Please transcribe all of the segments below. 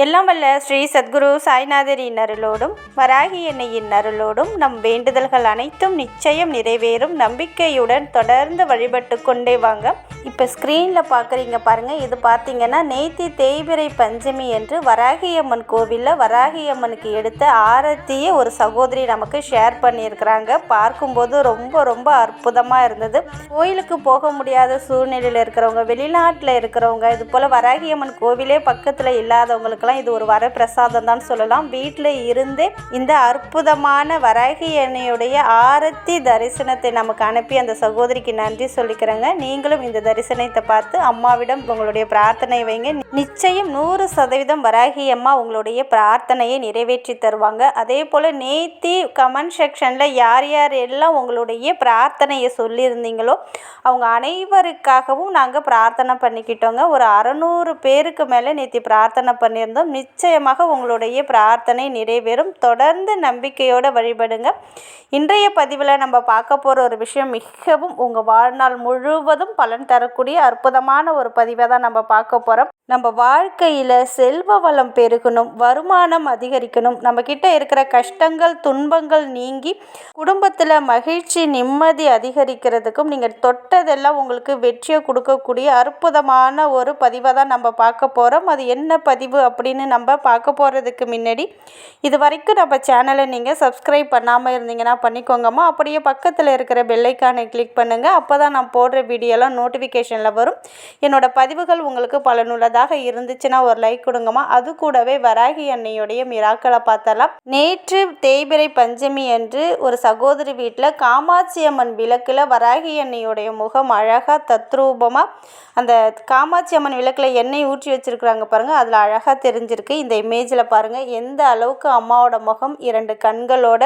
எல்லாம் வல்ல ஸ்ரீ சத்குரு சாய்நாதரின் அருளோடும் வராகி எண்ணெயின் அருளோடும் நம் வேண்டுதல்கள் அனைத்தும் நிச்சயம் நிறைவேறும். நம்பிக்கையுடன் தொடர்ந்து வழிபட்டு கொண்டே வாங்க. இப்போ ஸ்க்ரீனில் பார்க்குறீங்க பாருங்கள் இது பார்த்தீங்கன்னா நேத்தி தேய்பிரை பஞ்சமி என்று வராகியம்மன் கோவிலில் வராகியம்மனுக்கு எடுத்த ஆரத்தியை ஒரு சகோதரி நமக்கு ஷேர் பண்ணியிருக்கிறாங்க. பார்க்கும்போது ரொம்ப ரொம்ப அற்புதமாக இருந்தது. கோயிலுக்கு போக முடியாத சூழ்நிலையில் இருக்கிறவங்க வெளிநாட்டில் இருக்கிறவங்க இது போல் வராகியம்மன் கோவிலே பக்கத்தில் இல்லாதவங்களுக்கு இல்லாதவங்களுக்கெல்லாம் இது ஒரு வரப்பிரசாதம் தான் சொல்லலாம். வீட்டில் இருந்தே இந்த அற்புதமான வராகி எண்ணெயுடைய ஆரத்தி தரிசனத்தை நமக்கு அனுப்பி அந்த சகோதரிக்கு நன்றி சொல்லிக்கிறேங்க. நீங்களும் இந்த தரிசனத்தை பார்த்து அம்மாவிடம் உங்களுடைய பிரார்த்தனை வைங்க. நிச்சயம் நூறு சதவீதம் வராகி அம்மா உங்களுடைய பிரார்த்தனையை நிறைவேற்றி தருவாங்க. அதே போல் நேத்தி கமெண்ட் செக்ஷனில் யார் யார் எல்லாம் உங்களுடைய பிரார்த்தனையை சொல்லியிருந்தீங்களோ அவங்க அனைவருக்காகவும் நாங்கள் பிரார்த்தனை பண்ணிக்கிட்டோங்க. ஒரு அறநூறு பேருக்கு மேலே நேத்தி பிரார்த்தனை பண்ணியிருந்தோம் நிச்சயமாக உங்களுடைய பிரார்த்தனை நிறைவேறும். தொடர்ந்து நம்பிக்கையோடு வழிபடுங்க. இன்றைய பதிவில் நம்ம பார்க்க போகிற ஒரு விஷயம் மிகவும் உங்கள் வாழ்நாள் முழுவதும் பலன் தரக்கூடிய அற்புதமான ஒரு பதிவை தான் நம்ம பார்க்க போகிறோம் நம்ம வாழ்க்கையில் செல்வ வளம் பெருகணும் வருமானம் அதிகரிக்கணும். நம்மக்கிட்ட இருக்கிற கஷ்டங்கள் துன்பங்கள் நீங்கி குடும்பத்தில் மகிழ்ச்சி நிம்மதி அதிகரிக்கிறதுக்கும் நீங்கள் தொட்டதெல்லாம் உங்களுக்கு வெற்றியை கொடுக்கக்கூடிய அற்புதமான ஒரு பதிவை தான் நம்ம பார்க்க போகிறோம் அது என்ன பதிவு அப்படின்னு நம்ம பார்க்க போகிறதுக்கு முன்னாடி இது வரைக்கும் நம்ம சேனலை நீங்கள் சப்ஸ்கிரைப் பண்ணாமல் இருந்தீங்கன்னா பண்ணிக்கோங்கம்மா. அப்படியே பக்கத்தில் இருக்கிற பெல்லைக்கானை கிளிக் பண்ணுங்கள் அப்போ தான் நான் போடுற வீடியோலாம் நோட்டிஃபிகேஷனில் வரும். என்னோடய பதிவுகள் உங்களுக்கு பலனுள்ளதாக இருந்துச்சுன்னா ஒரு லைக் கொடுங்கம்மா. அது கூடவே வராகி அன்னையுடைய மிராக்களை பார்த்தலாம். நேற்று தேய்பிறை பஞ்சமி அன்று ஒரு சகோதரி வீட்டில் காமாட்சி அம்மன் விளக்கில் வராகி அன்னையுடைய முகம் அழகாக தத்ரூபமாக அந்த காமாட்சி அம்மன் விளக்கில் எண்ணெய் ஊற்றி வச்சுருக்குறாங்க பாருங்கள் அதில் அழகாக தெரிஞ்சிருக்கு. இந்த இமேஜில் பாருங்கள் எந்த அளவுக்கு அம்மாவோட முகம் இரண்டு கண்களோட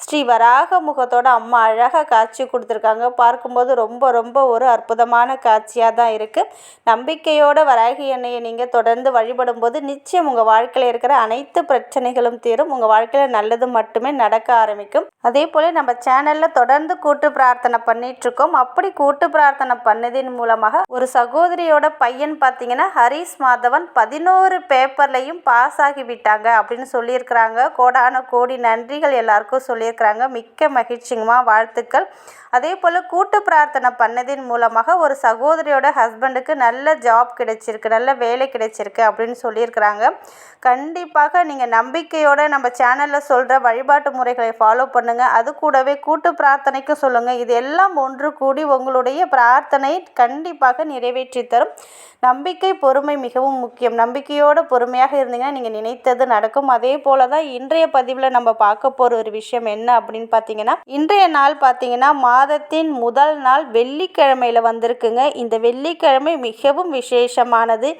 ஸ்ரீ வராக முகத்தோட அம்மா அழகாக காட்சி கொடுத்துருக்காங்க. பார்க்கும்போது ரொம்ப ரொம்ப ஒரு அற்புதமான காட்சியாக தான் இருக்குது நம்பிக்கையோட வராகி எண்ணெயை நீங்கள் தொடர்ந்து வழிபடும் போது நிச்சயம் உங்கள் வாழ்க்கையில் இருக்கிற அனைத்து பிரச்சனைகளும் தீரும். உங்கள் வாழ்க்கையில் நல்லது மட்டுமே நடக்க ஆரம்பிக்கும். அதே போல் நம்ம சேனலில் தொடர்ந்து கூட்டு பிரார்த்தனை பண்ணிகிட்ருக்கோம் அப்படி கூட்டு பிரார்த்தனை பண்ணதின் மூலமாக ஒரு சகோதரியோட பையன் பார்த்தீங்கன்னா ஹரிஸ் மாதவன் பதினோரு பேப்பர்லையும் பாஸ் ஆகிவிட்டாங்க அப்படின்னு சொல்லியிருக்கிறாங்க. கோடான கோடி நன்றிகள் எல்லாருக்கும் சொல்லியிருக்கிறாங்க. மிக்க மகிழ்ச்சிங்கம்மா வாழ்த்துக்கள். அதே போல் கூட்டு பிரார்த்தனை பண்ணதின் மூலமாக ஒரு சகோதரியோட ஹஸ்பண்டுக்கு நல்ல ஜாப் கிடைச்சிருக்கு. நல்ல வேலை கிடைச்சிருக்கு அப்படின்னு சொல்லியிருக்கிறாங்க. கண்டிப்பாக நீங்கள் நம்பிக்கையோட நம்ம சேனலில் சொல்கிற வழிபாட்டு முறைகளை ஃபாலோ பண்ணுங்கள் அது கூடவே கூட்டு பிரார்த்தனைக்கும் சொல்லுங்கள் இது எல்லாம் ஒன்று கூடி உங்களுடைய பிரார்த்தனை கண்டிப்பாக நிறைவேற்றி தரும். நம்பிக்கை பொறுமை மிகவும் முக்கியம். நம்பிக்கையோடு பொறுமையாக இருந்தீங்கன்னா நீங்கள் நினைத்தது நடக்கும். அதே போல தான் இன்றைய பதிவில் நம்ம பார்க்க போகிற ஒரு விஷயம் என்ன அப்படின்னு பார்த்தீங்கன்னா இன்றைய நாள் பார்த்தீங்கன்னா மாதத்தின் முதல் நாள் வெள்ளிக்கிழமையில் வந்திருக்குங்க. இந்த வெள்ளிக்கிழமை மிகவும் விசேஷமானது.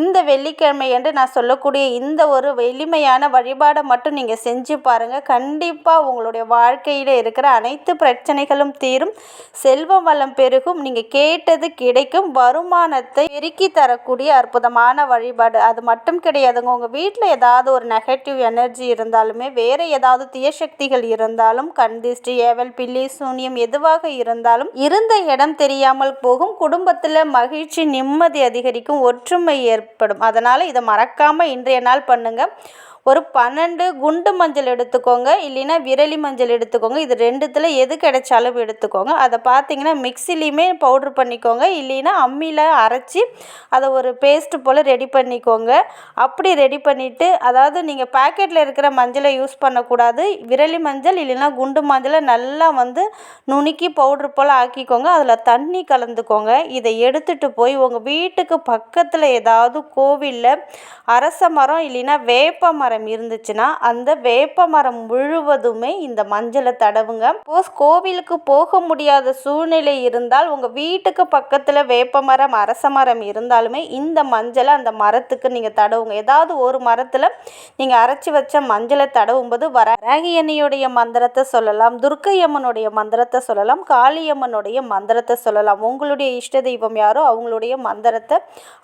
இந்த வெள்ளிக்கிழமை என்று நான் சொல்லக்கூடிய இந்த ஒரு எளிமையான வழிபாடை மட்டும் நீங்கள் செஞ்சு பாருங்கள் கண்டிப்பாக உங்களுடைய வாழ்க்கையில் இருக்கிற அனைத்து பிரச்சனைகளும் தீரும். செல்வம் வளம் பெருகும். நீங்கள் கேட்டது கிடைக்கும். வருமானத்தை பெருக்கி தரக்கூடிய அற்புதமான வழிபாடு. அது மட்டும் கிடையாதுங்க. உங்கள் வீட்டில் ஏதாவது ஒரு நெகட்டிவ் எனர்ஜி இருந்தாலுமே வேறு ஏதாவது தீயசக்திகள் இருந்தாலும் கண்திஷ்டி ஏவல் பில்லி சூன்யம் எதுவாக இருந்தாலும் இருந்த இடம் தெரியாமல் போகும். குடும்பத்தில் மகிழ்ச்சி நிம்மதி அதிகரிக்கும். ஒற்றுமை ஏற்படும். அதனால் இதை மறக்காமல் இன்றைய நாள் பண்ணுங்கள் ஒரு பன்னெண்டு குண்டு மஞ்சள் எடுத்துக்கோங்க இல்லைன்னா விரலி மஞ்சள் எடுத்துக்கோங்க. இது ரெண்டுத்தில் எது கிடைச்சாலும் எடுத்துக்கோங்க. அதை பார்த்தீங்கன்னா மிக்சிலையுமே பவுட்ரு பண்ணிக்கோங்க. இல்லைன்னா அம்மியில் அரைச்சி அதை ஒரு பேஸ்ட்டு போல் ரெடி பண்ணிக்கோங்க. அப்படி ரெடி பண்ணிவிட்டு அதாவது நீங்கள் பேக்கெட்டில் இருக்கிற மஞ்சளை யூஸ் பண்ணக்கூடாது. விரலி மஞ்சள் இல்லைன்னா குண்டு மஞ்சளை நல்லா வந்து நுணுக்கி பவுட்ரு போல் ஆக்கிக்கோங்க. அதில் தண்ணி கலந்துக்கோங்க. இதை எடுத்துகிட்டு போய் உங்கள் வீட்டுக்கு பக்கத்தில் ஏதாவது கோவிலில் அரச மரம் இல்லைன்னா வேப்ப மரம் இருந்துச்சுன்னா அந்த வேப்ப மரம் முழுவதுமே இந்த மஞ்சளை தடவுங்க. சப்போஸ் கோவிலுக்கு போக முடியாத சூழ்நிலை இருந்தால் உங்கள் வீட்டுக்கு பக்கத்தில் வேப்ப மரம் அரச மரம் இருந்தாலுமே இந்த மஞ்சளை அந்த மரத்துக்கு நீங்கள் தடவுங்க. ஏதாவது ஒரு மரத்தில் நீங்கள் அரைச்சி வச்ச மஞ்சளை தடவும்போது வராகி அன்னையுடைய மந்திரத்தை சொல்லலாம் துர்க்கையம்மனுடைய மந்திரத்தை சொல்லலாம் காளியம்மனுடைய மந்திரத்தை சொல்லலாம். உங்களுடைய இஷ்ட தெய்வம் யாரோ அவங்களுடைய மந்திரத்தை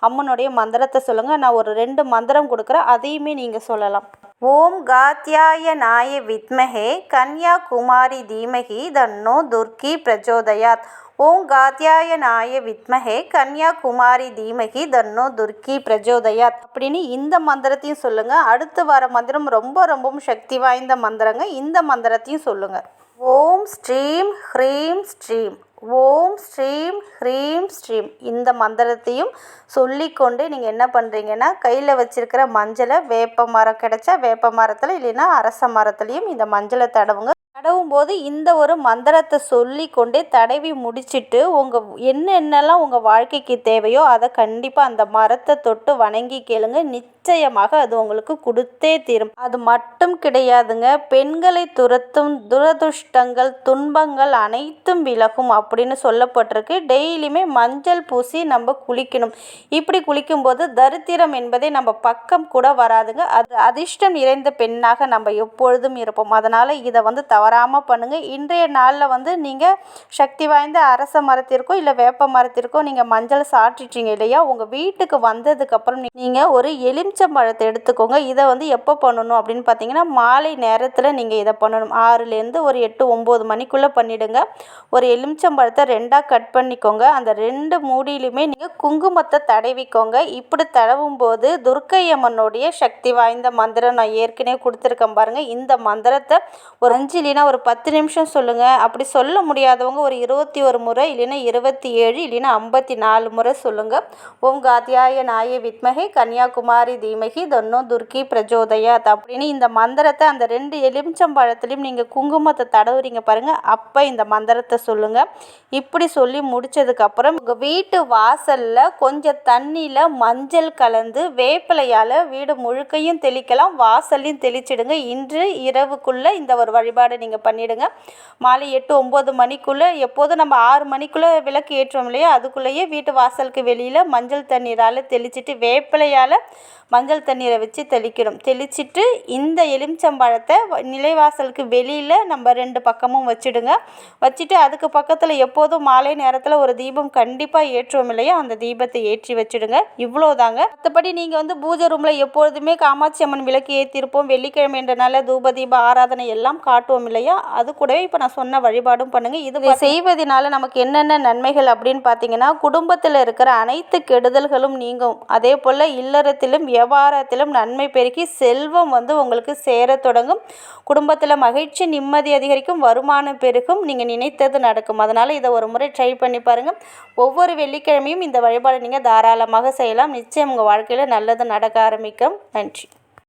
அம்மனுடைய மந்திரத்தை சொல்லுங்கள் நான் ஒரு ரெண்டு மந்திரம் கொடுக்குறேன் அதையுமே நீங்கள் சொல்லலாம். ஓம் காத்யாய நாய வித்மஹே கன்யாகுமாரி தீமகி தன்னோ துர்கி பிரச்சோதயாத். ஓம் காத்யாயனாய வித்மஹே கன்யாகுமாரி தீமகி தன்னோ துர்கி பிரஜோதயாத் அப்படின்னு இந்த மந்திரத்தையும் சொல்லுங்கள் அடுத்து வர மந்திரம் ரொம்ப ரொம்பவும் சக்தி வாய்ந்த மந்திரங்க. இந்த மந்திரத்தையும் சொல்லுங்கள் ஓம் ஸ்ரீம் ஹ்ரீம் ஸ்ரீம். ஓம் ஸ்ரீம் ஹ்ரீம் ஸ்ரீம். இந்த மந்திரத்தையும் சொல்லிக்கொண்டு நீங்கள் என்ன பண்ணுறீங்கன்னா கையில் வச்சுருக்கிற மஞ்சளை வேப்ப மரம் கிடச்சா வேப்ப மரத்தில் இல்லைன்னா அரச மரத்துலேயும் இந்த மஞ்சளை தடவுங்க தடவும் போது இந்த ஒரு மந்திரத்தை சொல்லி கொண்டே தடவி முடிச்சிட்டு உங்கள் என்னென்னலாம் உங்கள் வாழ்க்கைக்கு தேவையோ அதை கண்டிப்பாக அந்த மரத்தை தொட்டு வணங்கி கேளுங்க. நிச்சயமாக அது உங்களுக்கு கொடுத்தே தீரும். அது மட்டும் கிடையாதுங்க. பெண்களை துரத்தும் துரதுஷ்டங்கள் துன்பங்கள் அனைத்தும் விலகும் அப்படின்னு சொல்லப்பட்டிருக்கு. டெய்லியுமே மஞ்சள் பூசி நம்ம குளிக்கணும். இப்படி குளிக்கும்போது தரித்திரம் என்பதே நம்ம பக்கம் கூட வராதுங்க. அது அதிர்ஷ்டம் நிறைந்த பெண்ணாக நம்ம எப்பொழுதும் இருப்போம். அதனால் இதை வந்து வராமல் பண்ணுங்கள் இன்றைய நாளில் வந்து நீங்கள் சக்தி வாய்ந்த அரச மரத்திற்கோ இல்லை வேப்ப மரத்திற்கோ நீங்கள் மஞ்சள் சாற்றிட்டீங்க இல்லையா? உங்கள் வீட்டுக்கு வந்ததுக்கப்புறம் நீங்கள் ஒரு எலுமிச்சம்பழத்தை எடுத்துக்கோங்க. இதை வந்து எப்போ பண்ணணும் அப்படின்னு பார்த்தீங்கன்னா மாலை நேரத்தில் நீங்கள் இதை பண்ணணும். ஆறுலேருந்து ஒரு எட்டு ஒம்பது மணிக்குள்ளே பண்ணிவிடுங்க ஒரு எலுமிச்சம்பழத்தை ரெண்டாக கட் பண்ணிக்கோங்க. அந்த ரெண்டு மூடியிலுமே நீங்கள் குங்குமத்தை தடவிக்கோங்க. இப்படி தடவும் போது துர்க்கை அம்மனுடைய சக்தி வாய்ந்த மந்திரம் நான் ஏற்கனவே கொடுத்துருக்கேன் பாருங்கள் இந்த மந்திரத்தை ஒரு அஞ்சு இல்லைன்னா ஒரு பத்து நிமிஷம் சொல்லுங்கள் அப்படி சொல்ல முடியாதவங்க ஒரு இருபத்தி ஒரு முறை இல்லைன்னா இருபத்தி ஏழு இல்லைன்னா ஐம்பத்தி நாலு முறை சொல்லுங்கள் ஓம் காத்தியாய நாய வித்மகை கன்னியாகுமாரி தீமகி தொன்னோ துர்க்கி பிரஜோதயாத் அப்படின்னு இந்த மந்திரத்தை அந்த ரெண்டு எலுமிச்சம்பழத்துலேயும் நீங்கள் குங்குமத்தை தடவுறீங்க பாருங்கள் அப்போ இந்த மந்திரத்தை சொல்லுங்கள் இப்படி சொல்லி முடிச்சதுக்கப்புறம் உங்கள் வீட்டு வாசலில் கொஞ்சம் தண்ணியில் மஞ்சள் கலந்து வேப்பிலையால் வீடு முழுக்கையும் தெளிக்கலாம். வாசல்லையும் தெளிச்சிடுங்க. இன்று இரவுக்குள்ளே இந்த ஒரு வழிபாடு நீங்கள் பண்ணிவிடுங்க மாலை எட்டு ஒம்பது மணிக்குள்ளே எப்போதும் நம்ம ஆறு மணிக்குள்ளே விளக்கு ஏற்றுவோம் இல்லையா? அதுக்குள்ளேயே வீட்டு வாசலுக்கு வெளியில் மஞ்சள் தண்ணீரால் தெளிச்சிட்டு வேப்பிலையால் மஞ்சள் தண்ணீரை வச்சு தெளிக்கணும் தெளிச்சிட்டு இந்த எலுமிச்சம்பழத்தை நிலைவாசலுக்கு வெளியில் நம்ம ரெண்டு பக்கமும் வச்சுடுங்க. வச்சுட்டு அதுக்கு பக்கத்தில் எப்போதும் மாலை நேரத்தில் ஒரு தீபம் கண்டிப்பாக ஏற்றுவோம் இல்லையா? அந்த தீபத்தை ஏற்றி வச்சுடுங்க. இவ்வளோதாங்க மற்றபடி நீங்கள் வந்து பூஜை ரூமில் எப்பொழுதுமே காமாட்சி அம்மன் விளக்கு ஏற்றிருப்போம் வெள்ளிக்கிழமைன்றனால தூப தீப ஆராதனை எல்லாம் காட்டுவோம் இல்லை இல்லையா? அது கூடவே இப்போ நான் சொன்ன வழிபாடும் பண்ணுங்கள் இது செய்வதனால நமக்கு என்னென்ன நன்மைகள் அப்படின்னு பார்த்தீங்கன்னா குடும்பத்தில் இருக்கிற அனைத்து கெடுதல்களும் நீங்கும். அதே போல் இல்லறத்திலும் வியாபாரத்திலும் நன்மை பெருகி செல்வம் வந்து உங்களுக்கு சேர தொடங்கும். குடும்பத்தில் மகிழ்ச்சி நிம்மதி அதிகரிக்கும் வருமானம் பெருகும். நீங்கள் நினைத்தது நடக்கும். அதனால் இதை ஒரு முறை ட்ரை பண்ணி பாருங்கள் ஒவ்வொரு வெள்ளிக்கிழமையும் இந்த வழிபாடு நீங்கள் தாராளமாக செய்யலாம். நிச்சயம் உங்கள் வாழ்க்கையில் நல்லது நடக்க ஆரம்பிக்கும். நன்றி.